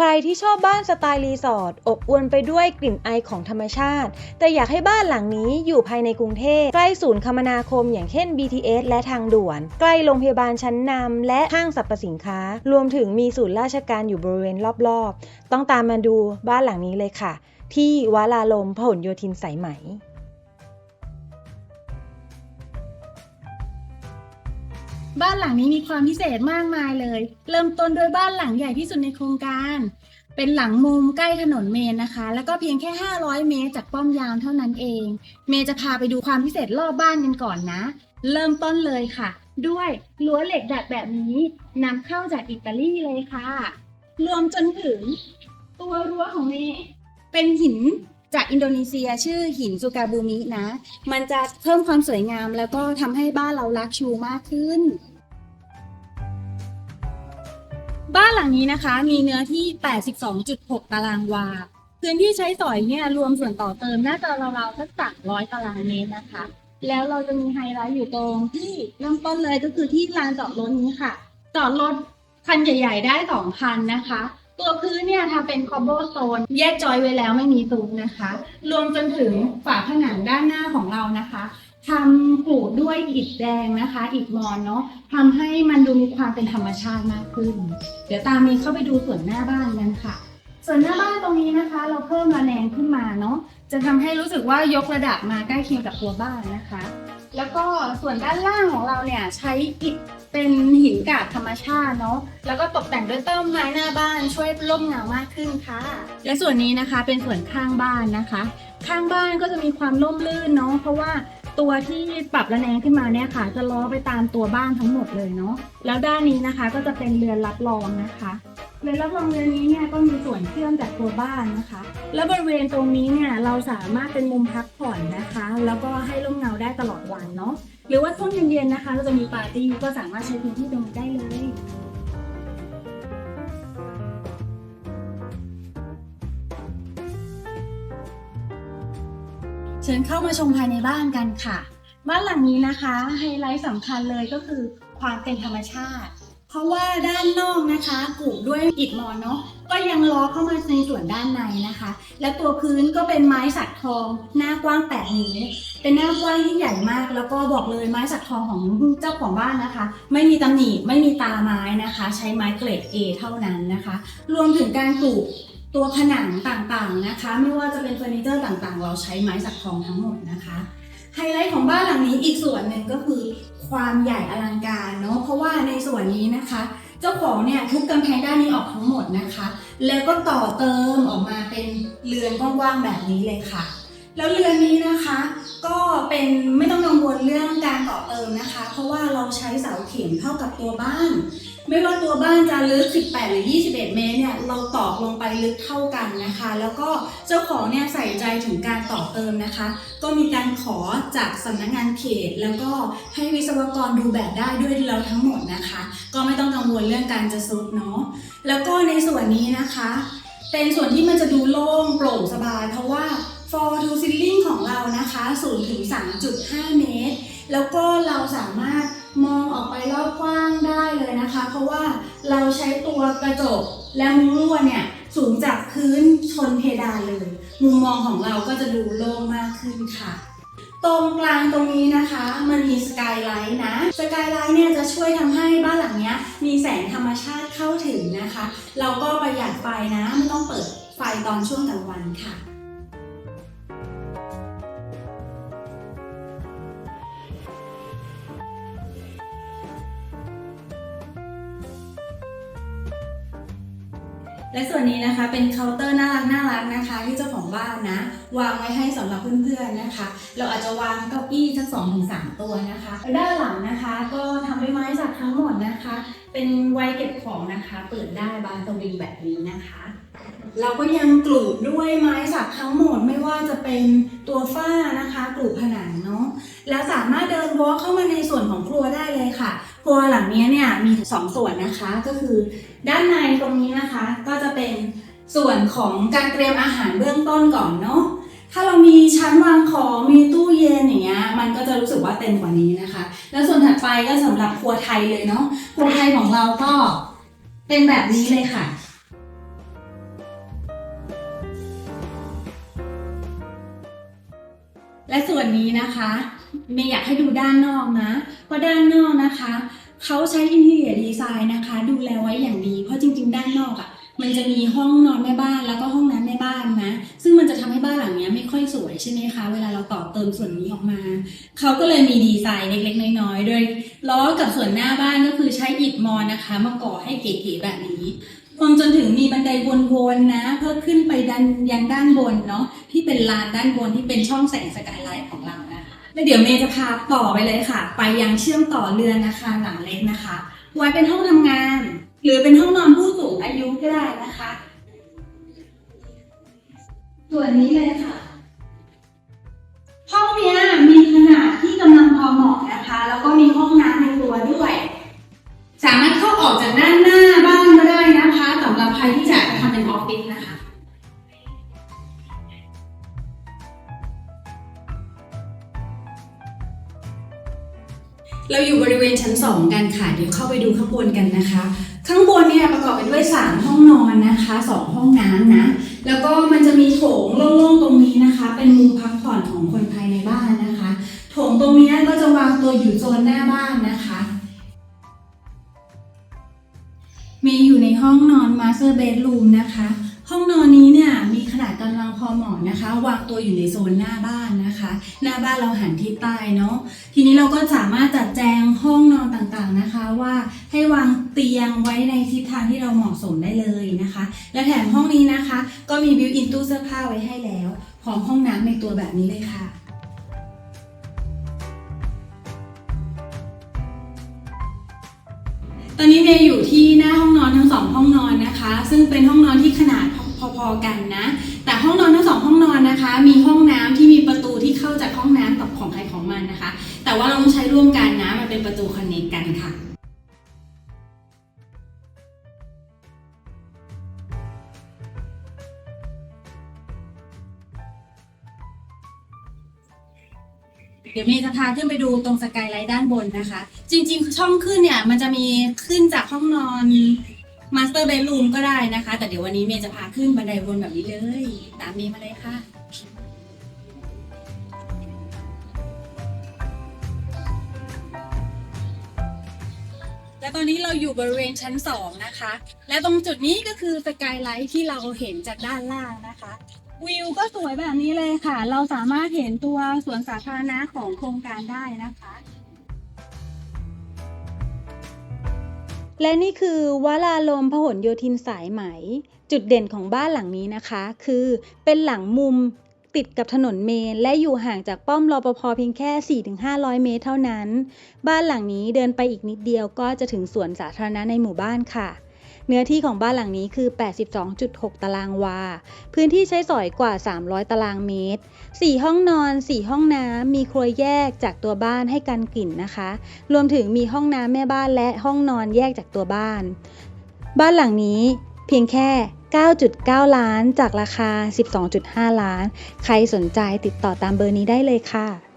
ใครที่ชอบบ้านสไตล์รีสอร์ทอบอวลไปด้วยกลิ่นไอของธรรมชาติ แต่อยากให้บ้านหลังนี้อยู่ภายในกรุงเทพใกล้ศูนย์คมนาคมอย่างเช่น BTS และทางด่วน ใกล้โรงพยาบาลชั้นนำและห้างสรรพสินค้า รวมถึงมีศูนย์ราชการอยู่บริเวณรอบๆ ต้องตามมาดูบ้านหลังนี้เลยค่ะ ที่วาลาลมพหลโยธินสายไหม บ้านหลังนี้มีความพิเศษมากมายเลย เริ่มต้นด้วยบ้านหลังใหญ่ที่สุดในโครงการ เป็นหลังมุมใกล้ถนนเมนนะคะ แล้วก็เพียงแค่ 500 เมตรจากป้อมยามเท่านั้นเอง เมย์จะพาไปดูความพิเศษรอบบ้านกันก่อนนะ เริ่มต้นเลยค่ะ ด้วยรั้วเหล็กดัดแบบนี้นำเข้าจากอิตาลีเลยค่ะ รวมจนถึง ตัวรั้วของเมย์เป็นหิน จากอินโดนีเซียชื่อหินซูกาบูมินะ มันจะเพิ่มความสวยงามแล้วก็ทำให้บ้านเราลักชูมากขึ้น บ้านหลังนี้นะคะมีเนื้อที่ 82.6 ตารางวา พื้นที่ใช้สอยเนี่ยรวมส่วนต่อเติมน่าจะราวๆสัก300 ตารางเมตรนะคะ แล้วเราจะมีไฮไลท์อยู่ตรงที่เริ่มต้นเลยก็คือที่ลานจอดรถนี้ค่ะ จอดรถคันใหญ่ ๆ ได้สองคันนะคะ ตัวพื้นเนี่ยทำเป็นคอบ b บโตนแยกจอยไว้แล้วไม่มีตูนนะคะ รวมจนถึงฝาผนังด้านหน้าของเรานะคะทำปูด้วยอิฐแดงนะคะ อิฐมอนเนาะทำให้มันดูมีความเป็นธรรมชาติมากขึ้น เดี๋ยวตามมีเข้าไปดูส่วนหน้าบ้านกันค่ะ ส่วนหน้าบ้านตรงนี้นะคะ เราเพิ่มระแนงขึ้นมาเนาะจะทำให้รู้สึกว่ายกระดับมาใกล้เคียงกับตัวบ้านนะคะ แล้วก็ส่วนด้านล่างของเราเนี่ยใช้อิฐเป็นหินกาบธรรมชาติเนาะ แล้วก็ตกแต่งด้วยต้นไม้หน้าบ้านช่วยร่มเงามากขึ้นค่ะ และส่วนนี้นะคะเป็นส่วนข้างบ้านนะคะ ข้างบ้านก็จะมีความร่มรื่นเนาะเพราะว่าตัวที่ปรับระแนงขึ้นมาเนี่ยค่ะ จะล้อไปตามตัวบ้านทั้งหมดเลยเนาะ แล้วด้านนี้นะคะก็จะเป็นเรือนรับรองนะคะ เรือนรับรองเรือนนี้เนี่ยก็มีส่วนเชื่อมจากตัวบ้านนะคะ แล้วบริเวณตรงนี้เนี่ยเราสามารถเป็นมุมพักผ่อนนะคะ แล้วก็ให้ร่มเงาได้ตลอดวันเนาะหรือว่าช่วงเย็นๆนะคะ เราจะมีปาร์ตี้ก็สามารถใช้พื้นที่ตรงนี้ได้เลยเชิญเข้ามาชมภายในบ้านกันค่ะ บ้านหลังนี้นะคะไฮไลท์สำคัญเลยก็คือความเป็นธรรมชาติ เพราะว่าด้านนอกนะคะปลูด้วยอิฐมอนเนาะก็ยังล้อเข้ามาในส่วนด้านในนะคะ และตัวพื้นก็เป็นไม้สักทอง หน้ากว้าง8นิ้วเป็นหน้ากว้างที่ใหญ่มาก แล้วก็บอกเลยไม้สักทองของเจ้าของบ้านนะคะ ไม่มีตำหนิไม่มีตาไม้นะคะ ใช้ไม้เกรด A เท่านั้นนะคะ รวมถึงการปลูกตัวผนังต่างๆนะคะ ไม่ว่าจะเป็นเฟอร์นิเจอร์ต่างๆ เราใช้ไม้สักทองทั้งหมดนะคะไฮไลท์ของบ้านหลังนี้อีกส่วนหนึ่งก็คือ ความใหญ่อลังการเนาะเพราะว่าในส่วนนี้นะคะ เจ้าของเนี่ยทุบกำแพงด้านนี้ออกทั้งหมดนะคะ แล้วก็ต่อเติมออกมาเป็นเรือนกว้างๆแบบนี้เลยค่ะ แล้วเรือนนี้นะคะก็เป็นไม่ต้องกังวลเรื่องการต่อเติมนะคะ เพราะว่าเราใช้เสาเข็มเท่ากับตัวบ้าน ไม่ว่าตัวบ้านจะลึก 18 หรือ 21 เมตรเนี่ยเราตอกลงไปลึกเท่ากันนะคะ แล้วก็เจ้าของเนี่ยใส่ใจถึงการต่อเติมนะคะ ก็มีการขอจากสำนักงานเขต แล้วก็ให้วิศวกรดูแบบได้ด้วยเราทั้งหมดนะคะ ก็ไม่ต้องกังวลเรื่องการจะซุดเนาะแล้วก็ในส่วนนี้นะคะเป็นส่วนที่มันจะดูโล่งโปร่งสบาย เพราะว่า floor to ceiling ของเรา นะคะสูงถึง3.5 เมตร แล้วก็เราสามารถมองออกไปรอบกว้างได้เลยนะคะ เพราะว่าเราใช้ตัวกระจกและมุ้งลวดเนี่ยสูงจากพื้นชนเพดานเลย มุมมองของเราก็จะดูโล่งมากขึ้นค่ะ ตรงกลางตรงนี้นะคะมันมีสกายไลท์นะสกายไลท์เนี่ยจะช่วยทำให้บ้านหลังเนี้ยมีแสงธรรมชาติเข้าถึงนะคะ เราก็ประหยัดไฟนะ ไม่ต้องเปิดไฟตอนช่วงกลางวันค่ะ และส่วนนี้นะคะเป็นเคาน์เตอร์น่ารักน่ารักนะคะ ที่เจ้าของบ้านนะวางไว้ให้สำหรับเพื่อนๆนะคะ เราอาจจะวางเก้าอี้สักสองถึงสามตัวนะคะ ด้านหลังนะคะก็ทำด้วยไม้สักทั้งหมดนะคะ เป็นไว้เก็บของนะคะ เปิดได้บานตวิงแบบนี้นะคะ เราก็ยังกลูบด้วยไม้สักทั้งหมดไม่ว่าจะเป็นตัวฝ้านะคะกลูบผนังเนาะแล้วสามารถเดินวอล์กเข้ามาในส่วนของครัวได้เลยค่ะ ครัวหลังนี้เนี่ยมีสองส่วนนะคะก็คือ ด้านในตรงนี้นะคะก็จะเป็นส่วนของการเตรียมอาหารเบื้องต้นก่อนเนาะ ถ้าเรามีชั้นวางของมีตู้เย็นอย่างเงี้ยมันก็จะรู้สึกว่าเต็มกว่านี้นะคะ แล้วส่วนถัดไปก็สำหรับครัวไทยเลยเนาะครัวไทยของเราก็เป็นแบบนี้เลยค่ะและส่วนนี้นะคะไม่อยากให้ดูด้านนอกนะเพราะด้านนอกนะคะ เขาใช้อินเทอร์เนียดีไซน์นะคะ ดูแลไว้อย่างดี เพราะจริง ๆ ด้านนอกอะ่ะ มันจะมีห้องนอนแม่บ้านแล้วก็ห้องน้ำแม่บ้านนะ ซึ่งมันจะทำให้บ้านหลังเนี้ยไม่ค่อยสวยใช่ไหมคะ เวลาเราต่อเติมส่วนนี้ออกมา เขาก็เลยมีดีไซน์เล็กๆ น้อยๆ โดยล้อกับส่วนหน้าบ้านก็คือใช้อิฐมอนนะคะ มาก่อให้เก๋ๆแบบนี้รวมจนถึงมีบันไดวนๆนะ เพื่อขึ้นไปดันยังด้านบนเนาะที่เป็นลานด้านบนที่เป็นช่องแสงสกายไลท์ของเรานะคะแล้วเดี๋ยวเมย์จะพาต่อไปเลยค่ะ ไปยังเชื่อมต่อเรือนนะคะหลังเล็กนะคะ ไว้เป็นห้องทำงาน หรือเป็นห้องนอนผู้สูง ส่วนนี้เลยค่ะ ห้องนี้มีขนาดที่กำลังพอเหมาะนะคะ แล้วก็มีห้องน้ำในตัวด้วย สามารถเข้าออกจากด้านหน้าบ้านก็ได้นะคะสำหรับใครที่จะทำเป็นออฟฟิศนะคะเราอยู่บริเวณชั้น 2 กันค่ะ เดี๋ยวเข้าไปดูข้างบนกันนะคะ ข้างบนเนี่ยประกอบไปด้วย 3 ห้องนอนนะคะ 2 ห้องน้ำนะ แล้วก็มันจะมีโถงโล่งๆตรงนี้นะคะ เป็นมุมพักผ่อนของคนภายในบ้านนะคะโถงตรงนี้ก็จะวางตัวอยู่โซนหน้าบ้านนะคะมีอยู่ในห้องนอนมาสเตอร์เบดรูมนะคะ ห้องนอนนี้เนี่ย กำลังพอเหมาะนะคะ วางตัวอยู่ในโซนหน้าบ้านนะคะ หน้าบ้านเราหันทิศใต้เนาะทีนี้เราก็สามารถจัดแจงห้องนอนต่างๆนะคะ ว่าให้วางเตียงไว้ในทิศทางที่เราเหมาะสมได้เลยนะคะ และแถมห้องนี้นะคะ ก็มีบิวอินตู้เสื้อผ้าไว้ให้แล้วพร้อมห้องน้ำในตัวแบบนี้เลยค่ะตอนนี้เมย์อยู่ที่หน้าห้องนอนทั้งสองห้องนอนนะคะ ซึ่งเป็นห้องนอนที่ขนาด พอๆกันนะ แต่ห้องนอนทั้งสองห้องนอนนะคะ มีห้องน้ำที่มีประตูที่เข้าจากห้องน้ำกับของใครของมันนะคะ แต่ว่าเราต้องใช้ร่วมกันนะ มันเป็นประตูคอนเนคกันค่ะเดี๋ยวเมย์จะพาขึ้นไปดูตรงสกายไลท์ด้านบนนะคะ จริง ๆ ช่องขึ้นเนี่ยมันจะมีขึ้นจากห้องนอน มาสเตอร์เบดรูมก็ได้นะคะ แต่เดี๋ยววันนี้เมย์จะพาขึ้นบันไดวนแบบนี้เลย ตามเมย์มาเลยค่ะ และตอนนี้เราอยู่บริเวณชั้น 2 นะคะ และตรงจุดนี้ก็คือสกายไลท์ที่เราเห็นจากด้านล่างนะคะวิวก็สวยแบบนี้เลยค่ะ เราสามารถเห็นตัวสวนสาธารณะของโครงการได้นะคะ และนี่คือวลาลมพหลโยธินสายไหม จุดเด่นของบ้านหลังนี้นะคะ คือเป็นหลังมุมติดกับถนนเมน และอยู่ห่างจากป้อมรปภเพียงแค่ 4-500 เมตรเท่านั้น บ้านหลังนี้เดินไปอีกนิดเดียวก็จะถึงสวนสาธารณะในหมู่บ้านค่ะ เนื้อที่ของบ้านหลังนี้คือ 82.6 ตารางวา พื้นที่ใช้สอยกว่า 300 ตารางเมตร 4 ห้องนอน 4 ห้องน้ำ มีครัวแยกจากตัวบ้านให้กันกลิ่นนะคะ รวมถึงมีห้องน้ำแม่บ้านและห้องนอนแยกจากตัวบ้าน บ้านหลังนี้เพียงแค่9.9 ล้านจากราคา 12.5 ล้าน ใครสนใจติดต่อตามเบอร์นี้ได้เลยค่ะ